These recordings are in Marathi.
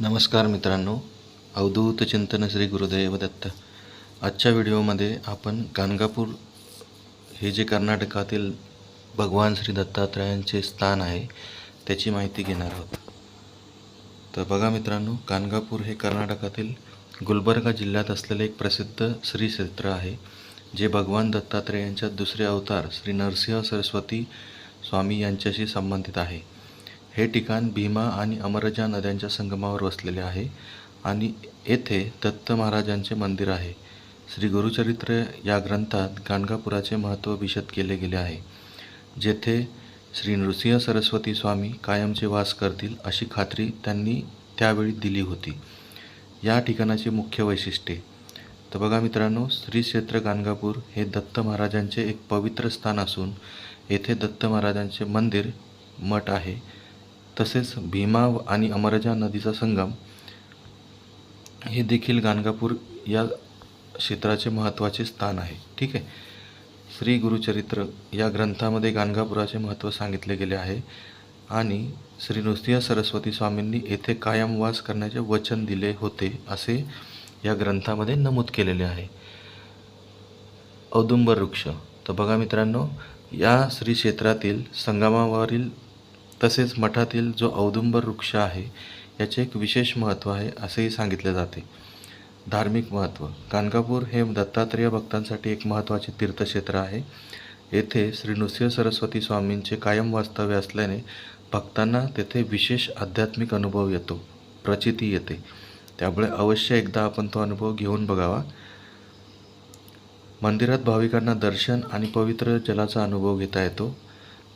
नमस्कार मित्रांनो. अवधूत चिंतन श्री गुरुदेव दत्त. आजच्या व्हिडिओमध्ये आपण गाणगापूर हे जे कर्नाटकातील भगवान श्री दत्तात्रयांचे स्थान आहे त्याची माहिती घेणार आहोत. तर बघा मित्रांनो गाणगापूर हे कर्नाटकातील गुलबर्गा जिल्ह्यात असलेले एक प्रसिद्ध श्री क्षेत्र आहे जे भगवान दत्तात्रयांच्या दुसरे अवतार श्री नरसिंह सरस्वती स्वामी यांच्याशी संबंधित आहे. हे ठिकाण भीमा आणि अमरजा नद्यांच्या संगमावर वसलेले आहे आणि येथे दत्त महाराजांचे मंदिर आहे. श्री गुरुचरित्र या ग्रंथात गाणगापुराचे महत्त्व विशद केले गेले आहे. जेथे श्री नृसिंह सरस्वती स्वामी कायमचे वास करतील अशी खात्री त्यांनी त्यावेळी दिली होती. या ठिकाणाची मुख्य वैशिष्ट्ये. तर बघा मित्रांनो श्री क्षेत्र गाणगापूर हे दत्त महाराजांचे एक पवित्र स्थान असून येथे दत्त महाराजांचे मंदिर मठ आहे. तसेच भीमा आणि अमरजा नदीचा संगम हे देखील गाणगापूर या क्षेत्राचे महत्त्वाचे स्थान आहे. ठीक आहे? श्री गुरुचरित्र या ग्रंथामध्ये गाणगापुराचे महत्त्व सांगितले गेले आहे आणि श्री नृसिंह सरस्वती स्वामींनी येथे कायम वास करण्याचे वचन दिले होते असे या ग्रंथामध्ये नमूद केलेले आहे. औदुंबर वृक्ष तर बघा मित्रांनो या श्री क्षेत्रातील संगमावरील तसेच मठातील जो औदुंबर वृक्ष आहे याचे एक विशेष महत्त्व आहे असेही सांगितले जाते. धार्मिक महत्त्व. गाणगापूर हे दत्तात्रेय भक्तांसाठी एक महत्त्वाचे तीर्थक्षेत्र आहे. येथे श्री नृसिंह सरस्वती स्वामींचे कायम वास्तव्य असल्याने भक्तांना तेथे विशेष आध्यात्मिक अनुभव येतो प्रचिती येते. त्यामुळे अवश्य एकदा आपण तो अनुभव घेऊन बघावा. मंदिरात भाविकांना दर्शन आणि पवित्र जलाचा अनुभव घेता येतो.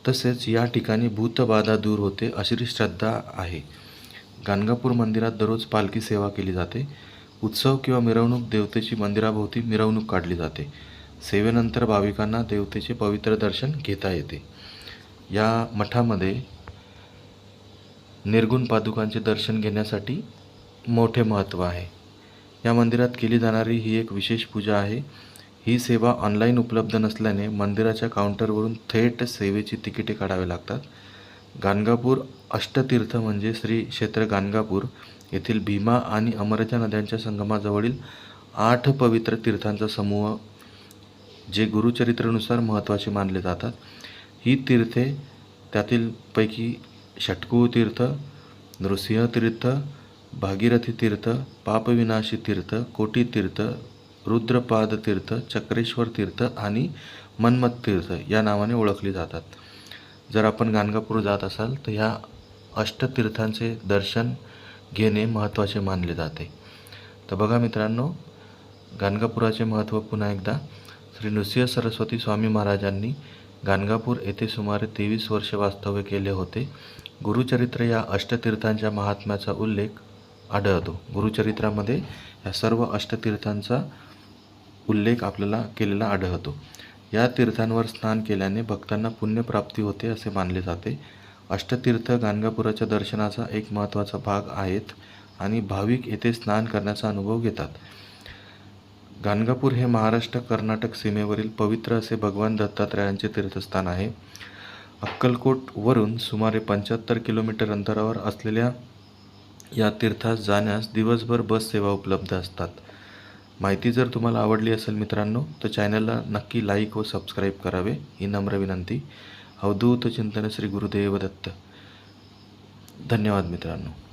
तसेच या ठिकाणी भूतबाधा दूर होते अशी श्रद्धा आहे. गाणगापूर मंदिरात दररोज पालखी सेवा केली जाते. उत्सव किंवा मिरवणूक देवतेची मंदिराभोवती मिरवणूक काढली जाते. सेवेनंतर भाविकांना देवतेचे पवित्र दर्शन घेता येते. या मठामध्ये निर्गुण पादुकांचे दर्शन घेण्यासाठी मोठे महत्त्व आहे. या मंदिरात केली जाणारी ही एक विशेष पूजा आहे. ही सेवा ऑनलाईन उपलब्ध नसल्याने मंदिराच्या काउंटरवरून थेट सेवेची तिकिटे काढावे लागतात. गाणगापूर अष्टतीर्थ म्हणजे श्री क्षेत्र गाणगापूर येथील भीमा आणि अमरच्या नद्यांच्या संगमाजवळील आठ पवित्र तीर्थांचा समूह जे गुरुचरित्रानुसार महत्त्वाचे मानले जातात. ही तीर्थे त्यातील पैकी षटकू तीर्थ नृसिंह तीर्थ भागीरथी तीर्थ पापविनाशी तीर्थ कोटी तीर्थ रुद्रपाद तीर्थ चक्रेश्वर तीर्थ आणि मन्मथ तीर्थ या नावाने ओळखली जातात. जर आपण गाणगापूर जात असाल तर ह्या अष्टतीर्थांचे दर्शन घेणे महत्त्वाचे मानले जाते. तर बघा मित्रांनो गाणगापुराचे महत्त्व पुन्हा एकदा. श्री नृसिंह सरस्वती स्वामी महाराजांनी गाणगापूर येथे सुमारे तेवीस वर्ष वास्तव्य केले होते. गुरुचरित्र या अष्टतीर्थांच्या महात्म्याचा उल्लेख आढळतो. गुरुचरित्रामध्ये या सर्व अष्टतीर्थांचा उल्लेख आपल्याला केलेला आढळतो. या तीर्थांवर स्नान केल्याने भक्तांना पुण्यप्राप्ती होते असे मानले जाते. अष्टतीर्थ गाणगापुराच्या दर्शनाचा एक महत्त्वाचा भाग आहेत आणि भाविक येथे स्नान करण्याचा अनुभव घेतात. गाणगापूर हे महाराष्ट्र कर्नाटक सीमेवरील पवित्र असे भगवान दत्तात्रयांचे तीर्थस्थान आहे. अक्कलकोटवरून सुमारे पंच्याहत्तर किलोमीटर अंतरावर असलेल्या या तीर्थास जाण्यास दिवसभर बस सेवा उपलब्ध असतात. माहिती जर तुम्हाला आवडली असेल मित्रांनो तर चॅनलला नक्की लाईक व सबस्क्राईब करावे ही नम्र विनंती. अवधूत चिंतन श्री गुरुदेव दत्त. धन्यवाद मित्रांनो.